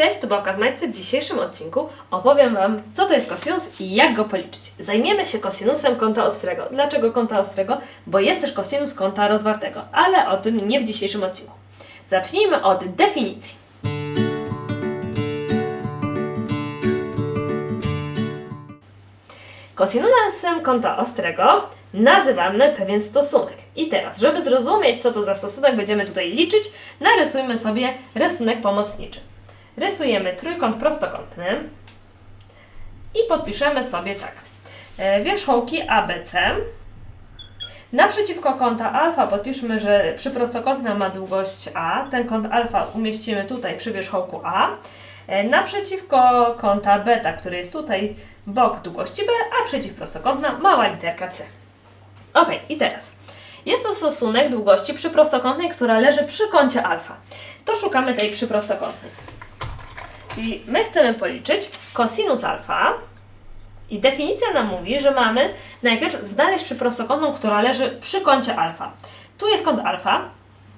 Cześć, to Babka z Majcy. W dzisiejszym odcinku opowiem Wam, co to jest kosinus i jak go policzyć. Zajmiemy się kosinusem kąta ostrego. Dlaczego kąta ostrego? Bo jest też kosinus kąta rozwartego, ale o tym nie w dzisiejszym odcinku. Zacznijmy od definicji. Kosinusem kąta ostrego nazywamy pewien stosunek. I teraz, żeby zrozumieć, co to za stosunek będziemy tutaj liczyć, narysujmy sobie rysunek pomocniczy. Rysujemy trójkąt prostokątny i podpiszemy sobie tak. E, Wierzchołki ABC. Naprzeciwko kąta alfa podpiszmy, że przyprostokątna ma długość A. Ten kąt alfa umieścimy tutaj przy wierzchołku A. E, Naprzeciwko kąta beta, który jest tutaj bok długości B, a przeciwprostokątna mała literka C. Ok, i teraz. Jest to stosunek długości przyprostokątnej, która leży przy kącie alfa. To szukamy tej przyprostokątnej. Czyli my chcemy policzyć kosinus alfa i definicja nam mówi, że mamy najpierw znaleźć przyprostokątną, która leży przy kącie alfa. Tu jest kąt alfa,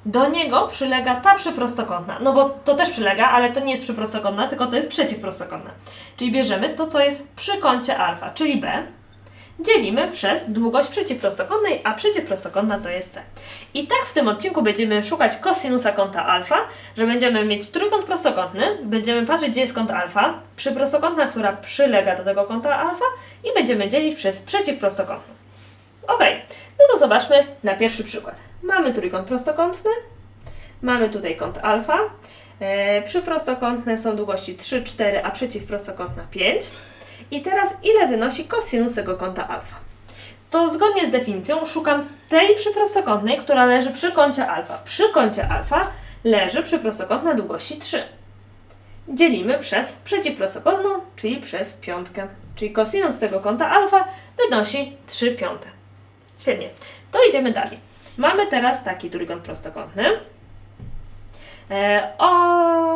do niego przylega ta przyprostokątna. No bo to też przylega, ale to nie jest przyprostokątna, tylko to jest przeciwprostokątna. Czyli bierzemy to, co jest przy kącie alfa, czyli B, dzielimy przez długość przeciwprostokątnej, a przeciwprostokątna to jest C. I tak w tym odcinku będziemy szukać kosinusa kąta alfa, że będziemy mieć trójkąt prostokątny, będziemy patrzeć, gdzie jest kąt alfa, przyprostokątna, która przylega do tego kąta alfa i będziemy dzielić przez przeciwprostokątną. Ok, no to zobaczmy na pierwszy przykład. Mamy trójkąt prostokątny, mamy tutaj kąt alfa, e, przyprostokątne są długości 3, 4, a przeciwprostokątna 5. I teraz ile wynosi kosinus tego kąta alfa? To zgodnie z definicją szukam tej przyprostokątnej, która leży przy kącie alfa. Przy kącie alfa leży przyprostokątna długości 3. Dzielimy przez przeciwprostokątną, czyli przez piątkę. Czyli kosinus tego kąta alfa wynosi 3 piąte. Świetnie. To idziemy dalej. Mamy teraz taki trójkąt prostokątny. E, o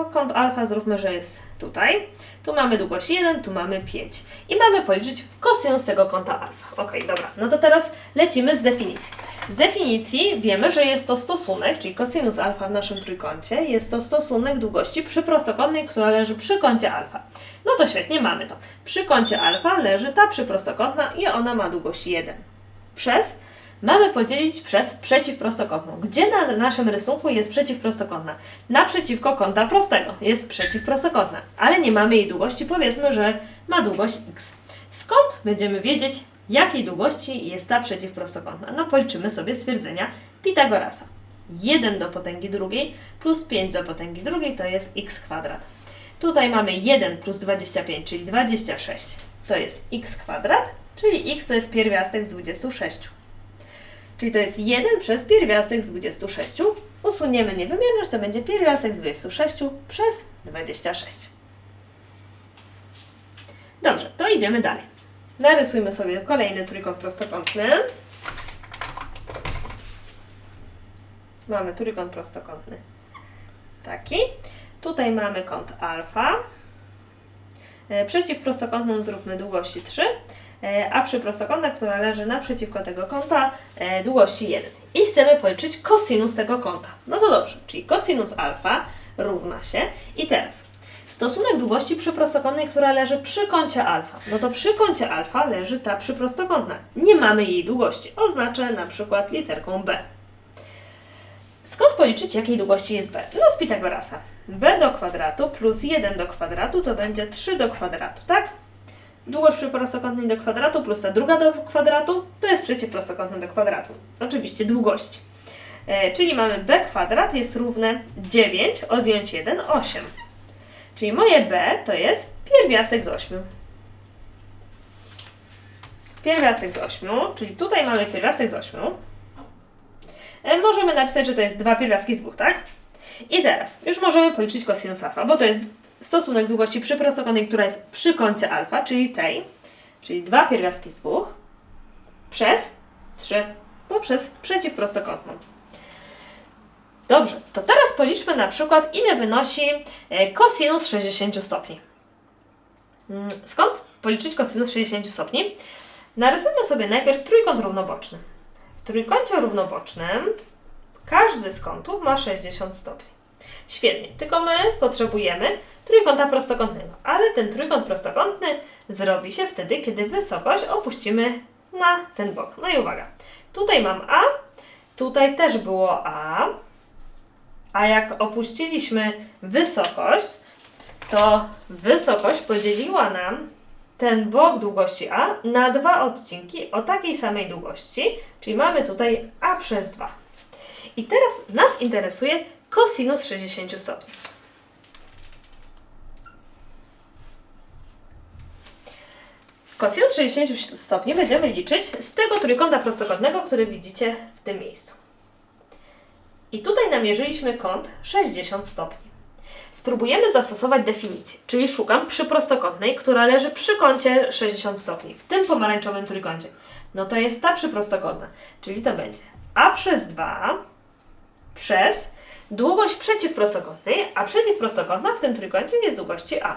kąt alfa zróbmy, że jest tutaj. Tu mamy długość 1, tu mamy 5. I mamy policzyć kosinus tego kąta alfa. Ok, dobra. No to teraz lecimy z definicji. Z definicji wiemy, że jest to stosunek, czyli kosinus alfa w naszym trójkącie, jest to stosunek długości przy prostokątnej, która leży przy kącie alfa. No to świetnie, mamy to. Przy kącie alfa leży ta przyprostokątna i ona ma długość 1. Przez mamy podzielić przez przeciwprostokątną. Gdzie na naszym rysunku jest przeciwprostokątna? Naprzeciwko kąta prostego jest przeciwprostokątna, ale nie mamy jej długości, powiedzmy, że ma długość x. Skąd będziemy wiedzieć, jakiej długości jest ta przeciwprostokątna? No policzymy sobie stwierdzenia Pitagorasa. 1 do potęgi drugiej plus 5 do potęgi drugiej to jest x kwadrat. Tutaj mamy 1 plus 25, czyli 26. To jest x kwadrat, czyli x to jest pierwiastek z 26. Czyli to jest 1 przez pierwiastek z 26. Usuniemy niewymierność, to będzie pierwiastek z 26 przez 26. Dobrze, to idziemy dalej. Narysujmy sobie kolejny trójkąt prostokątny. Mamy trójkąt prostokątny. Taki. Tutaj mamy kąt alfa. E, Przeciwprostokątną zróbmy długości 3, e, a przy prostokątach, która leży naprzeciwko tego kąta, e, długości 1. I chcemy policzyć kosinus tego kąta. No to dobrze, czyli kosinus alfa równa się. I teraz stosunek długości przyprostokątnej, która leży przy kącie alfa. No to przy kącie alfa leży ta przyprostokątna. Nie mamy jej długości. Oznaczę na przykład literką B. Skąd policzyć, jakiej długości jest b? No z Pitagorasa. b do kwadratu plus 1 do kwadratu to będzie 3 do kwadratu, tak? Długość przyprostokątnej do kwadratu plus ta druga do kwadratu to jest przeciwprostokątna do kwadratu. Oczywiście długości. E, czyli mamy b kwadrat jest równe 9, odjąć 1, 8. Czyli moje b to jest pierwiastek z 8. Pierwiastek z 8, czyli tutaj mamy pierwiastek z 8. E, możemy napisać, że to jest dwa pierwiastki z dwóch, tak? I teraz już możemy policzyć kosinus alfa, bo to jest stosunek długości przyprostokątnej, która jest przy kącie alfa, czyli tej, czyli dwa pierwiastki z dwóch przez 3 poprzez przeciwprostokątną. Dobrze, to teraz policzmy na przykład, ile wynosi e, kosinus 60 stopni. Mm, Skąd policzyć kosinus 60 stopni? Narysujmy sobie najpierw trójkąt równoboczny. W trójkącie równobocznym każdy z kątów ma 60 stopni. Świetnie, tylko my potrzebujemy trójkąta prostokątnego. Ale ten trójkąt prostokątny zrobi się wtedy, kiedy wysokość opuścimy na ten bok. No i uwaga, tutaj mam A, tutaj też było A, a jak opuściliśmy wysokość, to wysokość podzieliła nam ten bok długości A na dwa odcinki o takiej samej długości, czyli mamy tutaj A przez 2. I teraz nas interesuje kosinus 60 stopni. Kosinus 60 stopni będziemy liczyć z tego trójkąta prostokątnego, który widzicie w tym miejscu. I tutaj namierzyliśmy kąt 60 stopni. Spróbujemy zastosować definicję, czyli szukam przy prostokątnej, która leży przy kącie 60 stopni, w tym pomarańczowym trójkącie. No to jest ta przyprostokątna, czyli to będzie a przez 2 przez długość przeciwprostokątnej, a przeciwprostokątna w tym trójkącie jest długości a.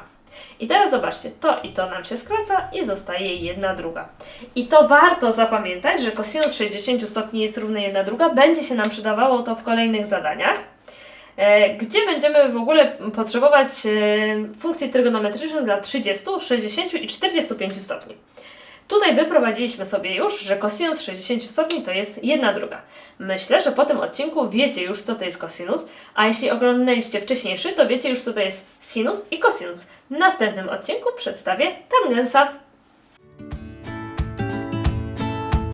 I teraz zobaczcie, to i to nam się skraca i zostaje jedna druga. I to warto zapamiętać, że kosinus 60 stopni jest równy jedna druga. Będzie się nam przydawało to w kolejnych zadaniach, e, gdzie będziemy w ogóle potrzebować e, funkcji trygonometrycznych dla 30, 60 i 45 stopni. Tutaj wyprowadziliśmy sobie już, że kosinus 60 stopni to jest jedna druga. Myślę, że po tym odcinku wiecie już, co to jest kosinus, a jeśli oglądaliście wcześniejszy, to wiecie już, co to jest sinus i kosinus. W następnym odcinku przedstawię tangensa.